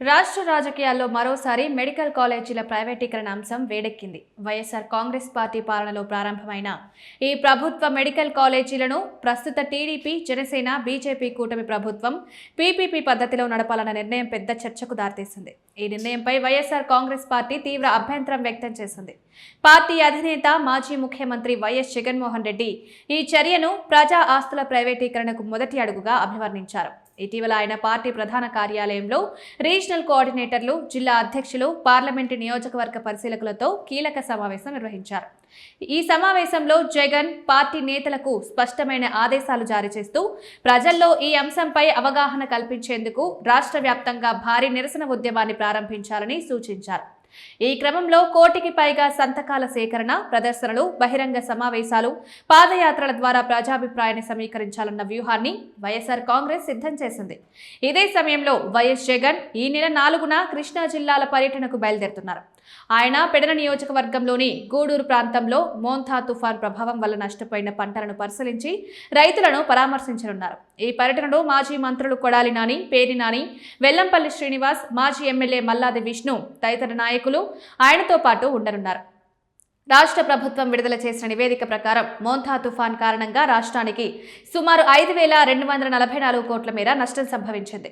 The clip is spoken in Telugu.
రాష్ట్ర రాజకీయాల్లో మరోసారి మెడికల్ కాలేజీల ప్రైవేటీకరణ అంశం వేడెక్కింది. వైఎస్ఆర్ కాంగ్రెస్ పార్టీ పాలనలో ప్రారంభమైన ఈ ప్రభుత్వ మెడికల్ కాలేజీలను ప్రస్తుత టీడీపీ జనసేన బీజేపీ కూటమి ప్రభుత్వం పీపీపీ పద్ధతిలో నడపాలన్న నిర్ణయం పెద్ద చర్చకు దారితీసింది. ఈ నిర్ణయంపై వైఎస్ఆర్ కాంగ్రెస్ పార్టీ తీవ్ర అభ్యంతరం వ్యక్తం చేసింది. పార్టీ అధినేత మాజీ ముఖ్యమంత్రి వైఎస్ జగన్మోహన్ రెడ్డి ఈ చర్యను ప్రజా ఆస్తుల ప్రైవేటీకరణకు మొదటి అడుగుగా అభివర్ణించారు. ఇటీవల ఆయన పార్టీ ప్రధాన కార్యాలయంలో రీజనల్ కోఆర్డినేటర్లు జిల్లా అధ్యక్షులు పార్లమెంటు నియోజకవర్గ పరిశీలకులతో కీలక సమావేశం నిర్వహించారు. ఈ సమావేశంలో జగన్ పార్టీ నేతలకు స్పష్టమైన ఆదేశాలు జారీ చేస్తూ ప్రజల్లో ఈ అంశంపై అవగాహన కల్పించేందుకు రాష్ట్ర వ్యాప్తంగా భారీ నిరసన ఉద్యమాన్ని ప్రారంభించాలని సూచించారు. ఈ క్రమంలో కోటికి పైగా సంతకాల సేకరణ ప్రదర్శనలు బహిరంగ సమావేశాలు పాదయాత్రల ద్వారా ప్రజాభిప్రాయాన్ని సమీకరించాలన్న వ్యూహాన్ని వైఎస్ఆర్ కాంగ్రెస్ సిద్ధం చేసింది. ఇదే సమయంలో వైఎస్ జగన్ ఈ నెల నాలుగున కృష్ణా జిల్లాల పర్యటనకు బయలుదేరుతున్నారు. ఆయన పెడన నియోజకవర్గంలోని గూడూరు ప్రాంతంలో మోంథా తుఫాన్ ప్రభావం వల్ల నష్టపోయిన పంటలను పరిశీలించి రైతులను పరామర్శించనున్నారు. ఈ పర్యటనలో మాజీ మంత్రులు కొడాలి నాని పేరి నాని వెల్లంపల్లి శ్రీనివాస్ మాజీ ఎమ్మెల్యే మల్లాది విష్ణు తదితర నాయకులు ఆయనతో పాటు ఉండనున్నారు. రాష్ట్ర ప్రభుత్వం విడుదల చేసిన నివేదిక ప్రకారం మోంథా తుఫాన్ కారణంగా రాష్ట్రానికి సుమారు ఐదు వేల రెండు వందల నలభై నాలుగు కోట్ల మేర నష్టం సంభవించింది.